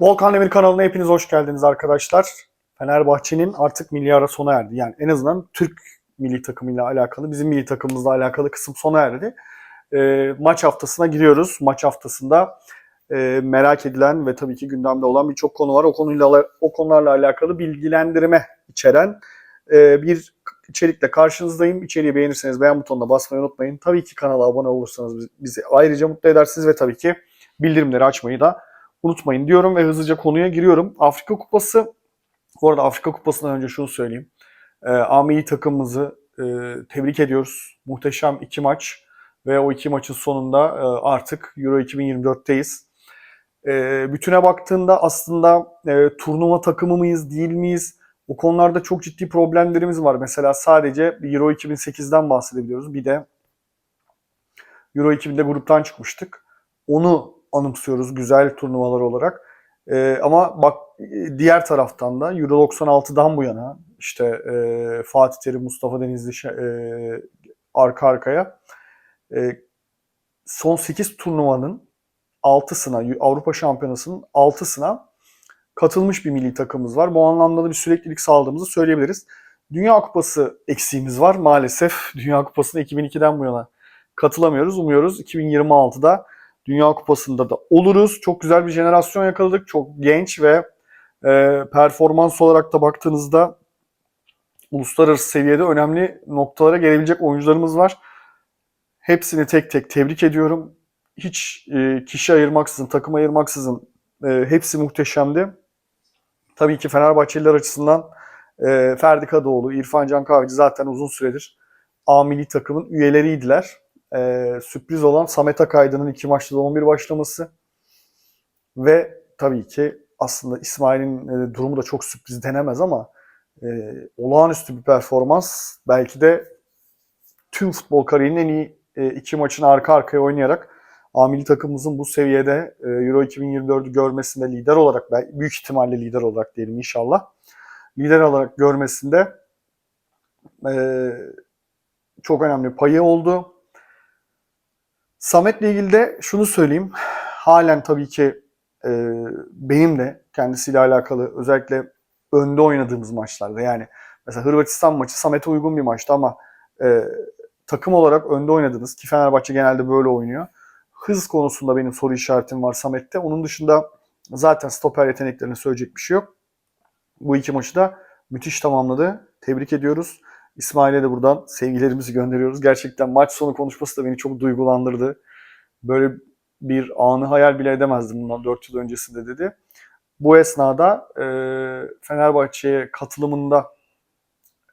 Volkan Demir kanalına hepiniz hoş geldiniz arkadaşlar. Fenerbahçe'nin artık milli ara sona erdi. Yani en azından Türk milli takımıyla alakalı, bizim milli takımımızla alakalı kısım sona erdi. E, maç haftasına giriyoruz. Maç haftasında e, merak edilen ve tabii ki gündemde olan birçok konu var. O konuyla o konularla alakalı bilgilendirme içeren e, bir içerikle karşınızdayım. İçeriği beğenirseniz beğen butonuna basmayı unutmayın. Tabii ki kanala abone olursanız bizi ayrıca mutlu edersiniz ve tabii ki bildirimleri açmayı da unutmayın diyorum ve hızlıca konuya giriyorum. Afrika Kupası, bu arada Afrika Kupası'ndan önce şunu söyleyeyim. E, A takımımızı e, tebrik ediyoruz. Muhteşem iki maç ve o iki maçın sonunda e, artık Euro 2024'teyiz. E, bütüne baktığında aslında e, turnuva takımı mıyız, değil miyiz? O konularda çok ciddi problemlerimiz var. Mesela sadece Euro 2008'den bahsedebiliyoruz. Bir de Euro 2000'de gruptan çıkmıştık. Onu anımsıyoruz güzel turnuvalar olarak. Ee, ama bak diğer taraftan da Euro 96'dan bu yana işte e, Fatih Terim, Mustafa Denizli e, arka arkaya e, son 8 turnuvanın 6'sına Avrupa Şampiyonası'nın 6'sına katılmış bir milli takımımız var. Bu anlamda da bir süreklilik sağladığımızı söyleyebiliriz. Dünya Kupası eksiğimiz var maalesef. Dünya Kupası'na 2002'den bu yana katılamıyoruz. Umuyoruz 2026'da Dünya Kupası'nda da oluruz. Çok güzel bir jenerasyon yakaladık. Çok genç ve e, performans olarak da baktığınızda uluslararası seviyede önemli noktalara gelebilecek oyuncularımız var. Hepsini tek tek tebrik ediyorum. Hiç e, kişi ayırmaksızın, takım ayırmaksızın e, hepsi muhteşemdi. Tabii ki Fenerbahçeliler açısından e, Ferdi Kadıoğlu, İrfan Can Kahveci zaten uzun süredir A milli takımın üyeleriydiler e, sürpriz olan Samet Akaydın'ın iki maçta da 11 başlaması ve tabii ki aslında İsmail'in e, durumu da çok sürpriz denemez ama e, olağanüstü bir performans. Belki de tüm futbol kariyerinin en iyi e, iki maçını arka arkaya oynayarak amili takımımızın bu seviyede e, Euro 2024'ü görmesinde lider olarak, büyük ihtimalle lider olarak diyelim inşallah, lider olarak görmesinde e, çok önemli payı oldu. Samet'le ilgili de şunu söyleyeyim. Halen tabii ki e, benim de kendisiyle alakalı özellikle önde oynadığımız maçlarda yani mesela Hırvatistan maçı Samet'e uygun bir maçtı ama e, takım olarak önde oynadınız ki Fenerbahçe genelde böyle oynuyor. Hız konusunda benim soru işaretim var Samet'te. Onun dışında zaten stoper yeteneklerini söyleyecek bir şey yok. Bu iki maçı da müthiş tamamladı. Tebrik ediyoruz. İsmail'e de buradan sevgilerimizi gönderiyoruz. Gerçekten maç sonu konuşması da beni çok duygulandırdı. Böyle bir anı hayal bile edemezdim bundan 4 yıl öncesinde dedi. Bu esnada e, Fenerbahçe'ye katılımında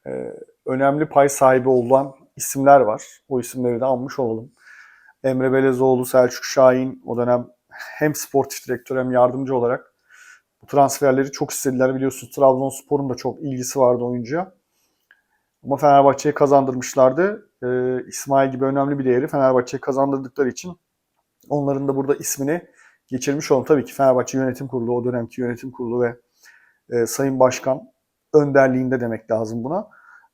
e, önemli pay sahibi olan isimler var. O isimleri de almış olalım. Emre Belezoğlu, Selçuk Şahin o dönem hem sportif direktör hem yardımcı olarak bu transferleri çok istediler. Biliyorsunuz Trabzonspor'un da çok ilgisi vardı oyuncuya. Ama Fenerbahçe'ye kazandırmışlardı. Ee, İsmail gibi önemli bir değeri Fenerbahçe'ye kazandırdıkları için onların da burada ismini geçirmiş olalım. Tabii ki Fenerbahçe Yönetim Kurulu, o dönemki yönetim kurulu ve e, Sayın Başkan önderliğinde demek lazım buna.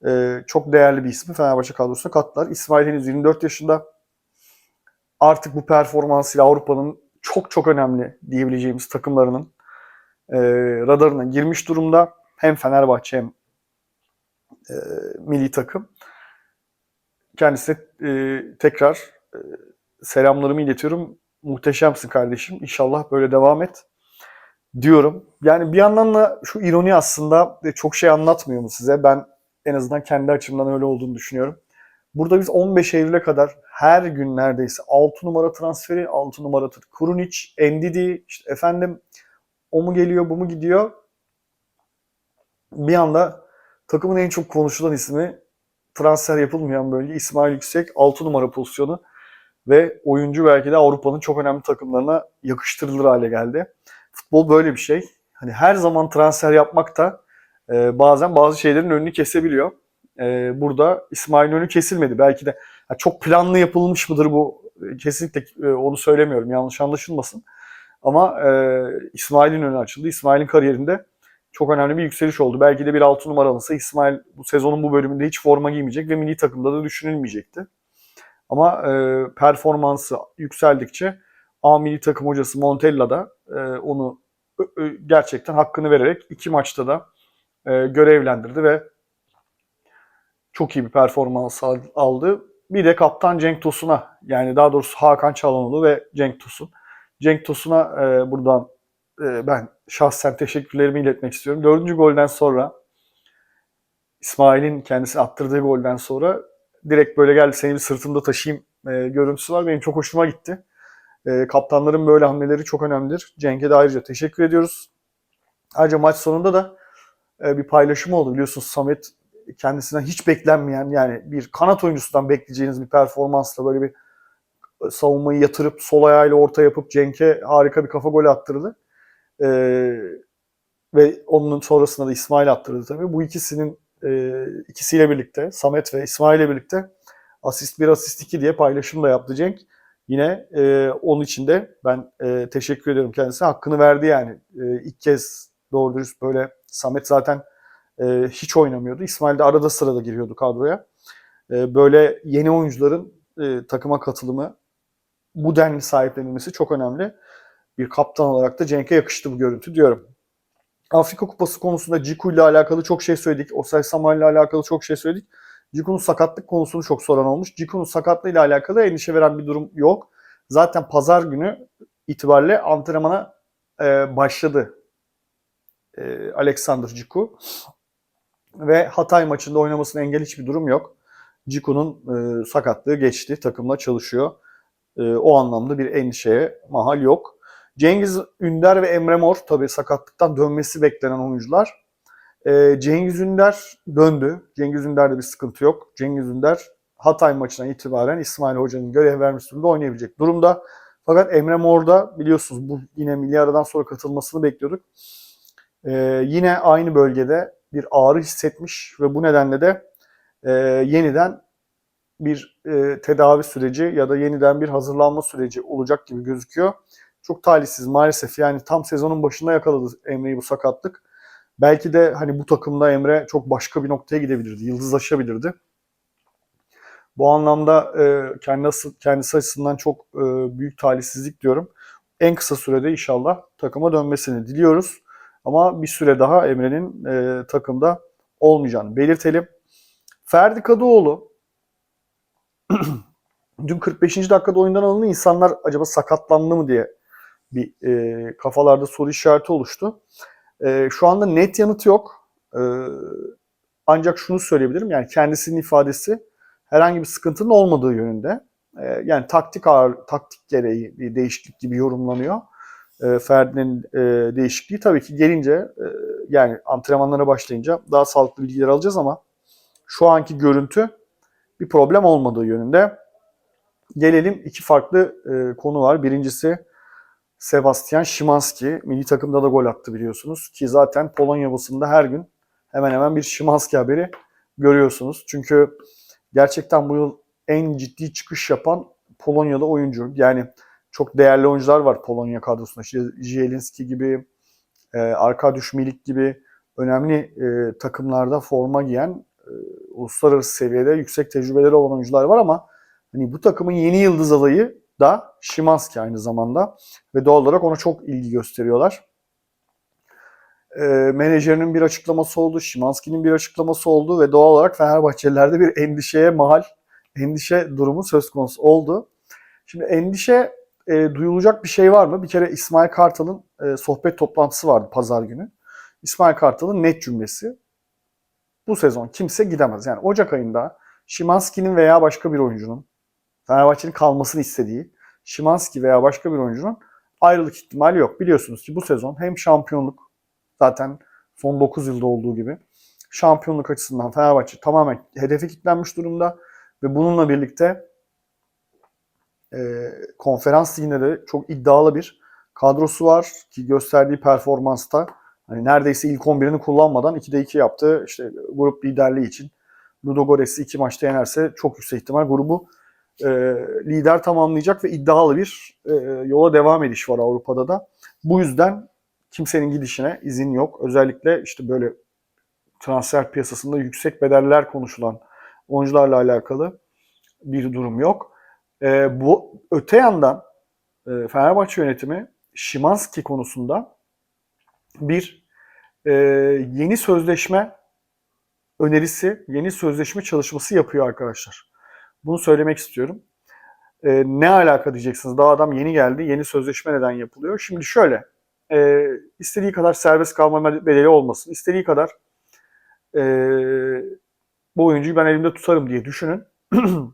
E, çok değerli bir ismi Fenerbahçe kadrosuna kattılar. İsmail henüz 24 yaşında. Artık bu performansıyla Avrupa'nın çok çok önemli diyebileceğimiz takımlarının e, radarına girmiş durumda. Hem Fenerbahçe hem e, milli takım. Kendisine e, tekrar e, selamlarımı iletiyorum. Muhteşemsin kardeşim. İnşallah böyle devam et diyorum. Yani bir yandan da şu ironi aslında çok şey anlatmıyor mu size? Ben en azından kendi açımdan öyle olduğunu düşünüyorum. Burada biz 15 Eylül'e kadar her gün neredeyse 6 numara transferi, 6 numara Kurunic, Endidi, işte efendim o mu geliyor, bu mu gidiyor. Bir anda Takımın en çok konuşulan ismi transfer yapılmayan bölge İsmail Yüksek 6 numara pozisyonu ve oyuncu belki de Avrupa'nın çok önemli takımlarına yakıştırılır hale geldi. Futbol böyle bir şey. Hani her zaman transfer yapmak da e, bazen bazı şeylerin önünü kesebiliyor. E, burada İsmail'in önü kesilmedi. Belki de yani çok planlı yapılmış mıdır bu? Kesinlikle e, onu söylemiyorum. Yanlış anlaşılmasın. Ama e, İsmail'in önü açıldı. İsmail'in kariyerinde çok önemli bir yükseliş oldu. Belki de bir 6 numaralısı İsmail bu sezonun bu bölümünde hiç forma giymeyecek ve milli takımda da düşünülmeyecekti. Ama e, performansı yükseldikçe A milli takım hocası Montella da e, onu ö- gerçekten hakkını vererek iki maçta da e, görevlendirdi ve çok iyi bir performans al- aldı. Bir de kaptan Cenk Tosun'a yani daha doğrusu Hakan Çalhanoğlu ve Cenk Tosun. Cenk Tosun'a e, buradan e, ben şahsen teşekkürlerimi iletmek istiyorum. Dördüncü golden sonra İsmail'in kendisi attırdığı golden sonra direkt böyle geldi seni bir sırtımda taşıyayım e, görüntüsü var. Benim çok hoşuma gitti. E, kaptanların böyle hamleleri çok önemlidir. Cenk'e de ayrıca teşekkür ediyoruz. Ayrıca maç sonunda da e, bir paylaşım oldu biliyorsunuz Samet kendisinden hiç beklenmeyen yani bir kanat oyuncusundan bekleyeceğiniz bir performansla böyle bir savunmayı yatırıp sol ayağıyla orta yapıp Cenk'e harika bir kafa golü attırdı. E, ve onun sonrasında da İsmail attırdı tabii. Bu ikisinin e, ikisiyle birlikte Samet ve İsmail ile birlikte asist 1 asist 2 diye paylaşım da yaptı Cenk. Yine e, onun için de ben e, teşekkür ediyorum kendisine. Hakkını verdi yani. E, ilk kez doğru dürüst böyle Samet zaten e, hiç oynamıyordu. İsmail de arada sırada giriyordu kadroya. E, böyle yeni oyuncuların e, takıma katılımı bu denli sahiplenilmesi çok önemli. Bir kaptan olarak da Cenk'e yakıştı bu görüntü diyorum. Afrika Kupası konusunda Ciku ile alakalı çok şey söyledik. Osay Samuel ile alakalı çok şey söyledik. Ciku'nun sakatlık konusunu çok soran olmuş. Ciku'nun sakatlığı ile alakalı endişe veren bir durum yok. Zaten pazar günü itibariyle antrenmana e, başladı e, Alexander Ciku. Ve Hatay maçında oynamasına engel hiçbir durum yok. Ciku'nun e, sakatlığı geçti. Takımla çalışıyor. E, o anlamda bir endişeye mahal yok. Cengiz Ünder ve Emre Mor tabii sakatlıktan dönmesi beklenen oyuncular. Ee, Cengiz Ünder döndü. Cengiz Ünder'de bir sıkıntı yok. Cengiz Ünder Hatay maçına itibaren İsmail Hoca'nın görev vermesi durumda oynayabilecek durumda. Fakat Emre Mor'da biliyorsunuz bu yine milli aradan sonra katılmasını bekliyorduk. Ee, yine aynı bölgede bir ağrı hissetmiş ve bu nedenle de e, yeniden bir e, tedavi süreci ya da yeniden bir hazırlanma süreci olacak gibi gözüküyor çok talihsiz maalesef. Yani tam sezonun başında yakaladı Emre'yi bu sakatlık. Belki de hani bu takımda Emre çok başka bir noktaya gidebilirdi. Yıldızlaşabilirdi. Bu anlamda e, kendisi, kendisi açısından çok e, büyük talihsizlik diyorum. En kısa sürede inşallah takıma dönmesini diliyoruz. Ama bir süre daha Emre'nin e, takımda olmayacağını belirtelim. Ferdi Kadıoğlu dün 45. dakikada oyundan alındı. İnsanlar acaba sakatlandı mı diye bir e, kafalarda soru işareti oluştu. E, şu anda net yanıt yok. E, ancak şunu söyleyebilirim yani kendisinin ifadesi herhangi bir sıkıntının olmadığı yönünde. E, yani taktik ağır, taktik gereği bir değişiklik gibi yorumlanıyor. E, Ferdi'nin e, değişikliği tabii ki gelince e, yani antrenmanlara başlayınca daha sağlıklı bilgiler alacağız ama şu anki görüntü bir problem olmadığı yönünde. Gelelim iki farklı e, konu var. Birincisi Sebastian Szymanski milli takımda da gol attı biliyorsunuz ki zaten Polonya basında her gün hemen hemen bir Szymanski haberi görüyorsunuz. Çünkü gerçekten bu yıl en ciddi çıkış yapan Polonyalı oyuncu. Yani çok değerli oyuncular var Polonya kadrosunda. İşte Zielinski gibi, e, Arkadiusz Milik gibi önemli e, takımlarda forma giyen e, uluslararası seviyede yüksek tecrübeleri olan oyuncular var ama hani bu takımın yeni yıldız adayı da Şimanski aynı zamanda ve doğal olarak ona çok ilgi gösteriyorlar. E, menajerinin bir açıklaması oldu, Şimanski'nin bir açıklaması oldu ve doğal olarak Fenerbahçelilerde bir endişeye mahal, endişe durumu söz konusu oldu. Şimdi endişe e, duyulacak bir şey var mı? Bir kere İsmail Kartal'ın e, sohbet toplantısı vardı pazar günü. İsmail Kartal'ın net cümlesi bu sezon kimse gidemez. Yani Ocak ayında Şimanski'nin veya başka bir oyuncunun Fenerbahçe'nin kalmasını istediği Şimanski veya başka bir oyuncunun ayrılık ihtimali yok. Biliyorsunuz ki bu sezon hem şampiyonluk zaten son 9 yılda olduğu gibi şampiyonluk açısından Fenerbahçe tamamen hedefe kilitlenmiş durumda ve bununla birlikte e, konferans liginde de çok iddialı bir kadrosu var ki gösterdiği performansta hani neredeyse ilk 11'ini kullanmadan 2'de 2 yaptı. İşte grup liderliği için Ludogorets'i iki maçta yenerse çok yüksek ihtimal grubu e, lider tamamlayacak ve iddialı bir e, yola devam ediş var Avrupa'da da. Bu yüzden kimsenin gidişine izin yok. Özellikle işte böyle transfer piyasasında yüksek bedeller konuşulan oyuncularla alakalı bir durum yok. E, bu öte yandan e, Fenerbahçe yönetimi Şimanski konusunda bir e, yeni sözleşme önerisi, yeni sözleşme çalışması yapıyor arkadaşlar. Bunu söylemek istiyorum. E, ne alaka diyeceksiniz. Daha adam yeni geldi. Yeni sözleşme neden yapılıyor? Şimdi şöyle. E, istediği kadar serbest kalma bedeli olmasın. istediği kadar e, bu oyuncuyu ben elimde tutarım diye düşünün.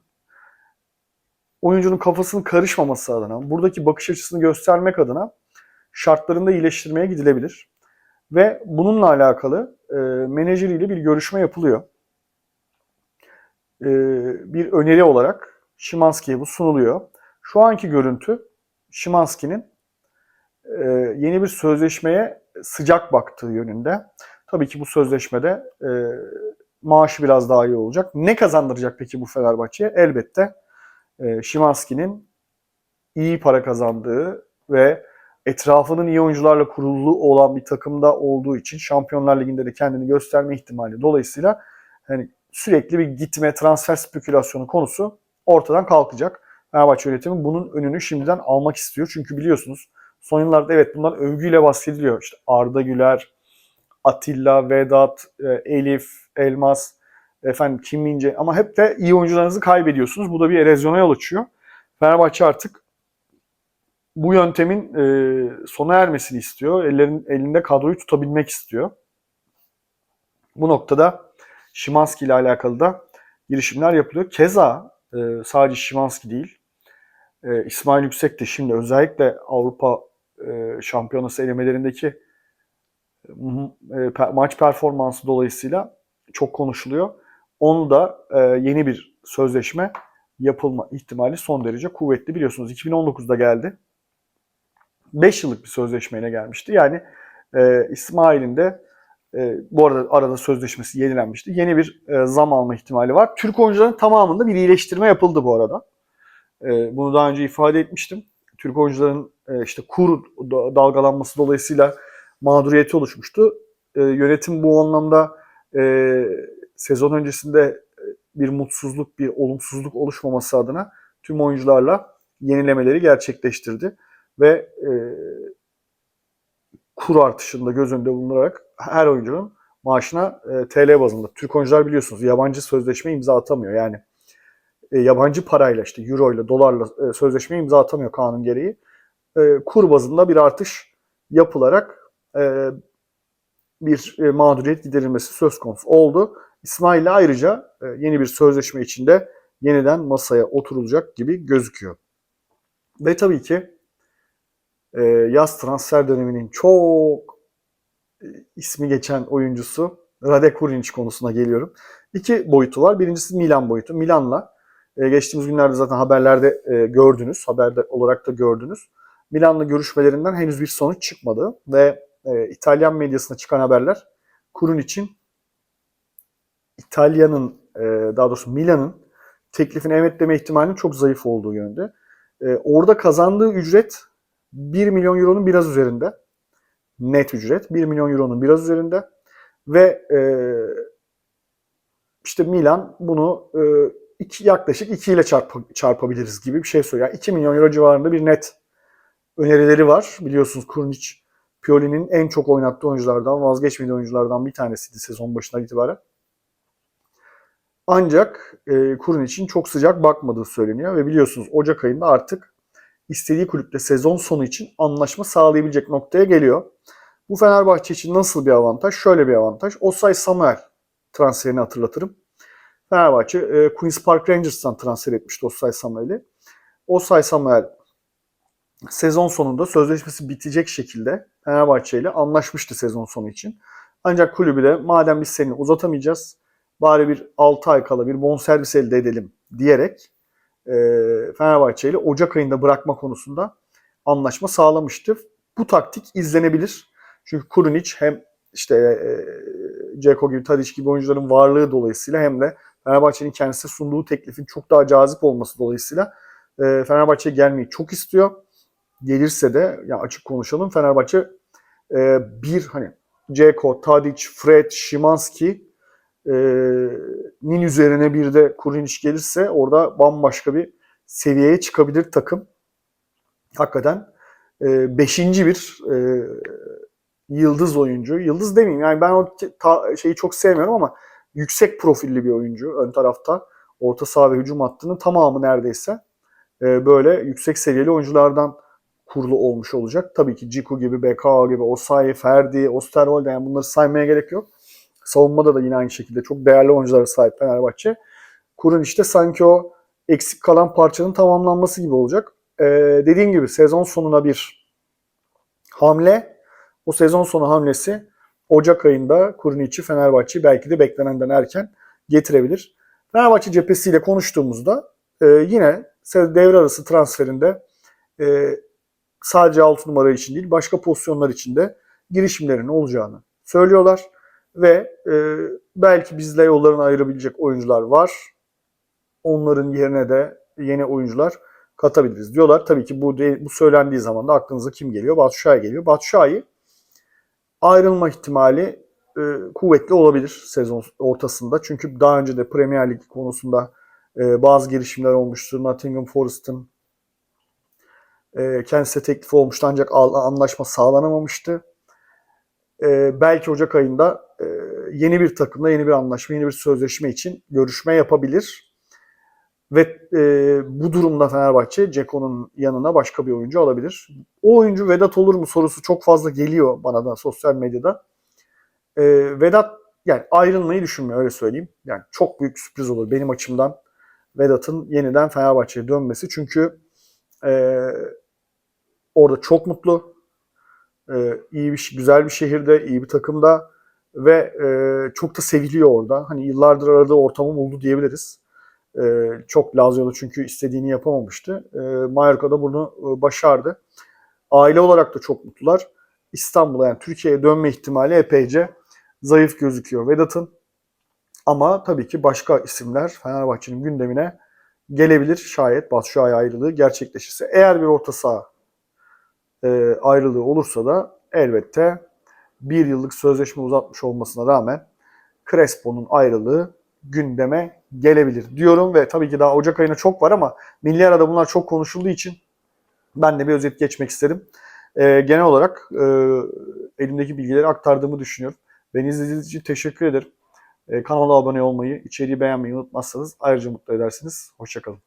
oyuncunun kafasının karışmaması adına, buradaki bakış açısını göstermek adına şartlarında iyileştirmeye gidilebilir. Ve bununla alakalı e, menajeriyle bir görüşme yapılıyor. E, bir öneri olarak Şimanski'ye bu sunuluyor. Şu anki görüntü Şimanski'nin e, yeni bir sözleşmeye sıcak baktığı yönünde. Tabii ki bu sözleşmede e, maaşı biraz daha iyi olacak. Ne kazandıracak peki bu Fenerbahçe'ye? Elbette e, Şimanski'nin iyi para kazandığı ve etrafının iyi oyuncularla kurulu olan bir takımda olduğu için Şampiyonlar Ligi'nde de kendini gösterme ihtimali dolayısıyla hani sürekli bir gitme, transfer spekülasyonu konusu ortadan kalkacak. Fenerbahçe yönetimi bunun önünü şimdiden almak istiyor. Çünkü biliyorsunuz son yıllarda evet bunlar övgüyle bahsediliyor. İşte Arda Güler, Atilla, Vedat, e, Elif, Elmas, efendim Kim Mince ama hep de iyi oyuncularınızı kaybediyorsunuz. Bu da bir erozyona yol açıyor. Fenerbahçe artık bu yöntemin e, sona ermesini istiyor. Ellerin, elinde kadroyu tutabilmek istiyor. Bu noktada Şimanski ile alakalı da girişimler yapılıyor. Keza e, sadece Şimanski değil, e, İsmail Yüksek de şimdi özellikle Avrupa e, Şampiyonası elemelerindeki e, maç performansı dolayısıyla çok konuşuluyor. Onu da e, yeni bir sözleşme yapılma ihtimali son derece kuvvetli. Biliyorsunuz 2019'da geldi. 5 yıllık bir sözleşmeyle gelmişti. Yani e, İsmail'in de e, bu arada arada sözleşmesi yenilenmişti. Yeni bir e, zam alma ihtimali var. Türk oyuncuların tamamında bir iyileştirme yapıldı bu arada. E, bunu daha önce ifade etmiştim. Türk oyuncuların e, işte kur dalgalanması dolayısıyla mağduriyeti oluşmuştu. E, yönetim bu anlamda e, sezon öncesinde e, bir mutsuzluk, bir olumsuzluk oluşmaması adına tüm oyuncularla yenilemeleri gerçekleştirdi ve e, kur artışında göz önünde bulundurarak her oyuncunun maaşına e, TL bazında. Türk oyuncular biliyorsunuz yabancı sözleşme imza atamıyor. Yani e, yabancı parayla işte euro ile dolarla e, sözleşme imza atamıyor kanun gereği. E, kur bazında bir artış yapılarak e, bir e, mağduriyet giderilmesi söz konusu oldu. İsmail'le ayrıca e, yeni bir sözleşme içinde yeniden masaya oturulacak gibi gözüküyor. Ve tabii ki e, yaz transfer döneminin çok ismi geçen oyuncusu Rade Kuric konusuna geliyorum. İki boyutu var. Birincisi Milan boyutu. Milan'la e, geçtiğimiz günlerde zaten haberlerde e, gördünüz. Haberde olarak da gördünüz. Milan'la görüşmelerinden henüz bir sonuç çıkmadı ve e, İtalyan medyasına çıkan haberler Kurun için İtalya'nın e, daha doğrusu Milan'ın teklifine evet deme ihtimalinin çok zayıf olduğu yönde. E, orada kazandığı ücret 1 milyon euronun biraz üzerinde. Net ücret 1 milyon euronun biraz üzerinde. Ve e, işte Milan bunu e, iki, yaklaşık 2 ile çarp, çarpabiliriz gibi bir şey söylüyor. Yani 2 milyon euro civarında bir net önerileri var. Biliyorsunuz Kurnic Pioli'nin en çok oynattığı oyunculardan, vazgeçmediği oyunculardan bir tanesiydi sezon başına itibaren. Ancak e, Kurun çok sıcak bakmadığı söyleniyor ve biliyorsunuz Ocak ayında artık istediği kulüpte sezon sonu için anlaşma sağlayabilecek noktaya geliyor. Bu Fenerbahçe için nasıl bir avantaj? Şöyle bir avantaj. Osay Samuel transferini hatırlatırım. Fenerbahçe e, Queen's Park Rangers'tan transfer etmişti Osay Samuel'i. Osay Samuel sezon sonunda sözleşmesi bitecek şekilde Fenerbahçe ile anlaşmıştı sezon sonu için. Ancak kulübü de madem biz seni uzatamayacağız bari bir 6 ay kala bir bonservis elde edelim diyerek e, Fenerbahçe ile Ocak ayında bırakma konusunda anlaşma sağlamıştı. Bu taktik izlenebilir. Çünkü Kurunic hem işte e, Ceko gibi Tadic gibi oyuncuların varlığı dolayısıyla hem de Fenerbahçe'nin kendisine sunduğu teklifin çok daha cazip olması dolayısıyla e, Fenerbahçe'ye gelmeyi çok istiyor. Gelirse de ya açık konuşalım Fenerbahçe e, bir hani Ceko, Tadic, Fred, Şimanski nin üzerine bir de Kurinic gelirse orada bambaşka bir seviyeye çıkabilir takım. Hakikaten e, beşinci bir e, yıldız oyuncu. Yıldız demeyeyim yani ben o ta- şeyi çok sevmiyorum ama yüksek profilli bir oyuncu ön tarafta. Orta saha ve hücum hattının tamamı neredeyse e, böyle yüksek seviyeli oyunculardan kurulu olmuş olacak. Tabii ki Ciku gibi, BK gibi, Osayi, Ferdi, Osterwolde yani bunları saymaya gerek yok. Savunmada da yine aynı şekilde çok değerli oyunculara sahip Fenerbahçe. Kurun işte sanki o eksik kalan parçanın tamamlanması gibi olacak. Ee, dediğim gibi sezon sonuna bir hamle. O sezon sonu hamlesi Ocak ayında Kurniç'i Fenerbahçe belki de beklenenden erken getirebilir. Fenerbahçe cephesiyle konuştuğumuzda e, yine devre arası transferinde e, sadece 6 numara için değil başka pozisyonlar için de girişimlerin olacağını söylüyorlar. Ve e, belki bizle yollarını ayırabilecek oyuncular var. Onların yerine de yeni oyuncular katabiliriz diyorlar. Tabii ki bu bu söylendiği zaman da aklınıza kim geliyor? Batu Şahin geliyor. Batu Şahin ayrılma ihtimali e, kuvvetli olabilir sezon ortasında. Çünkü daha önce de Premier Lig konusunda e, bazı girişimler olmuştu. Nottingham Forest'ın e, kendisine teklif olmuştu ancak anlaşma sağlanamamıştı. E, belki Ocak ayında e, yeni bir takımla yeni bir anlaşma, yeni bir sözleşme için görüşme yapabilir. Ve e, bu durumda Fenerbahçe Ceko'nun yanına başka bir oyuncu alabilir. O oyuncu Vedat olur mu sorusu çok fazla geliyor bana da sosyal medyada. E, Vedat yani ayrılmayı düşünmüyor öyle söyleyeyim. Yani çok büyük sürpriz olur benim açımdan Vedat'ın yeniden Fenerbahçe'ye dönmesi. Çünkü e, orada çok mutlu. E, iyi bir güzel bir şehirde, iyi bir takımda ve e, çok da seviliyor orada. Hani yıllardır aradığı ortamı buldu diyebiliriz. E, çok Lazio'da çünkü istediğini yapamamıştı. E, Mallorca'da bunu e, başardı. Aile olarak da çok mutlular. İstanbul'a yani Türkiye'ye dönme ihtimali epeyce zayıf gözüküyor Vedat'ın. Ama tabii ki başka isimler Fenerbahçe'nin gündemine gelebilir şayet Batshuayi ayrılığı gerçekleşirse. Eğer bir orta saha e, ayrılığı olursa da elbette bir yıllık sözleşme uzatmış olmasına rağmen Crespo'nun ayrılığı gündeme gelebilir diyorum ve tabii ki daha Ocak ayına çok var ama milli arada bunlar çok konuşulduğu için ben de bir özet geçmek istedim. E, genel olarak e, elimdeki bilgileri aktardığımı düşünüyorum. Beni izlediğiniz için teşekkür ederim. E, kanala abone olmayı, içeriği beğenmeyi unutmazsanız ayrıca mutlu edersiniz. Hoşçakalın.